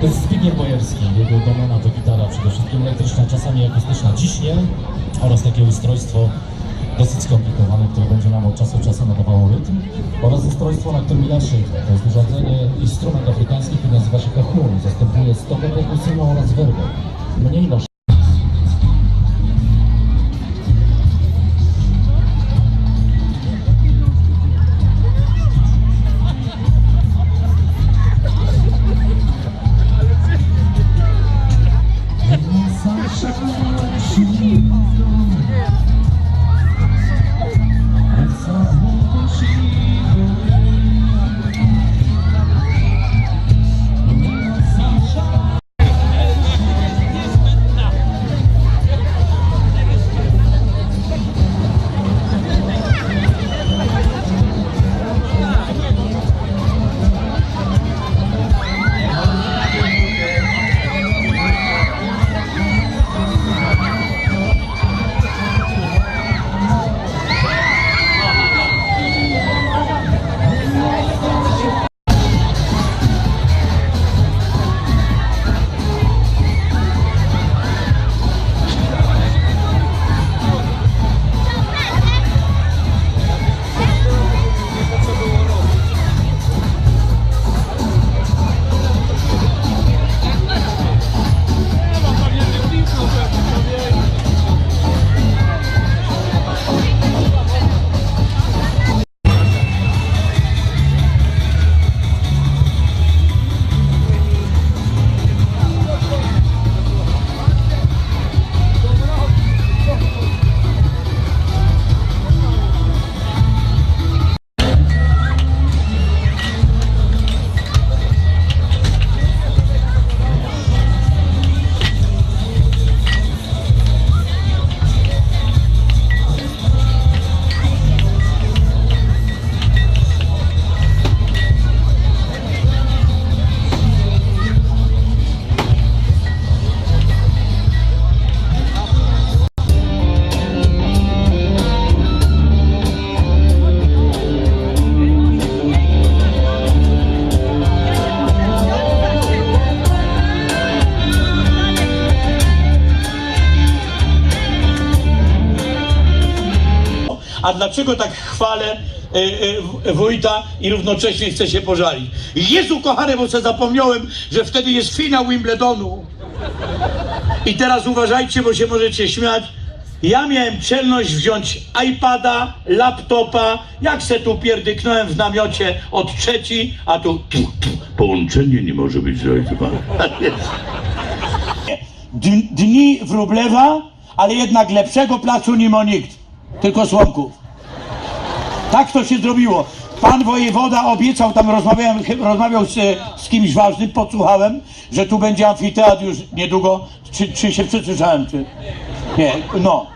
To jest Zbigniew Bojerski. Jego domena to gitara przede wszystkim elektryczna, czasami akustyczna ciśnie oraz takie ustrojstwo dosyć skomplikowane, które będzie nam od czasu do czasu nadawało rytm oraz ustrojstwo, na którym ja siedzę. To jest urządzenie, instrument afrykański, który nazywa się kahun. Zastępuje stopę perkusyjną oraz werbę. Mniej. A dlaczego tak chwalę y, y, wójta i równocześnie chcę się pożalić? Jezu kochany, bo sobie zapomniałem, że wtedy jest finał Wimbledonu. I teraz uważajcie, bo się możecie śmiać. Ja miałem czelność wziąć iPada, laptopa, jak se tu pierdyknąłem w namiocie od trzeci, a tu, tu, tu połączenie nie może być zrealizowane. Dni Wróblewa, ale jednak lepszego placu nie ma nikt, tylko Słomków. Tak to się zrobiło. Pan wojewoda obiecał, tam rozmawiałem, rozmawiał z, z kimś ważnym, podsłuchałem, że tu będzie amfiteatr już niedługo. Czy, czy się przesłyszałem? Czy... Nie, no.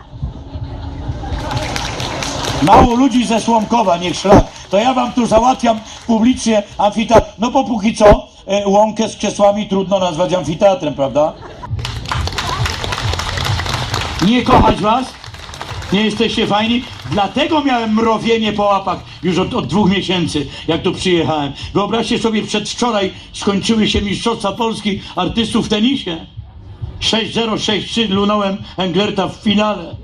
Mało ludzi ze Słomkowa, niech szlak. To ja wam tu załatwiam publicznie amfiteatr. No bo póki co e, łąkę z krzesłami trudno nazwać amfiteatrem, prawda? Nie kochać was? Nie jesteście fajni? Dlatego miałem mrowienie po łapach już od, od dwóch miesięcy, jak tu przyjechałem. Wyobraźcie sobie, przedwczoraj skończyły się Mistrzostwa Polski artystów w tenisie. 6-0, 6-3 lunąłem Englerta w finale.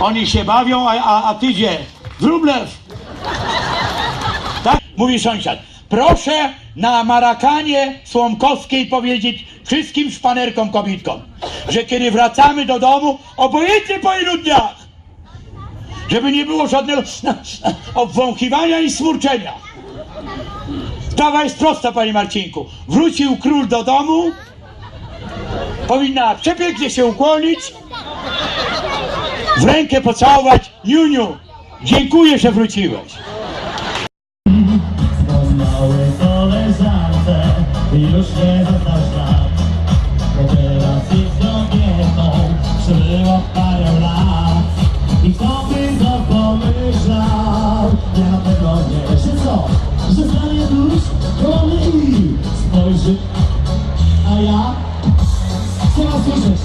Oni się bawią, a, a, a ty gdzie? Wróblew! Tak? Mówi sąsiad. Proszę na Marakanie Słomkowskiej powiedzieć wszystkim szpanerkom kobitkom, że kiedy wracamy do domu, obojętnie po ilu żeby nie było żadnego obwąchiwania i smurczenia. Sprawa jest prosta, panie Marcinku. Wrócił król do domu, powinna przepięknie się ukłonić, w rękę pocałować, Niuniu, dziękuję, że wróciłeś. Już nie Ja na nie Że co? Że stanie tuż koło mnie i Spojrzy. A ja? Chcę was słyszeć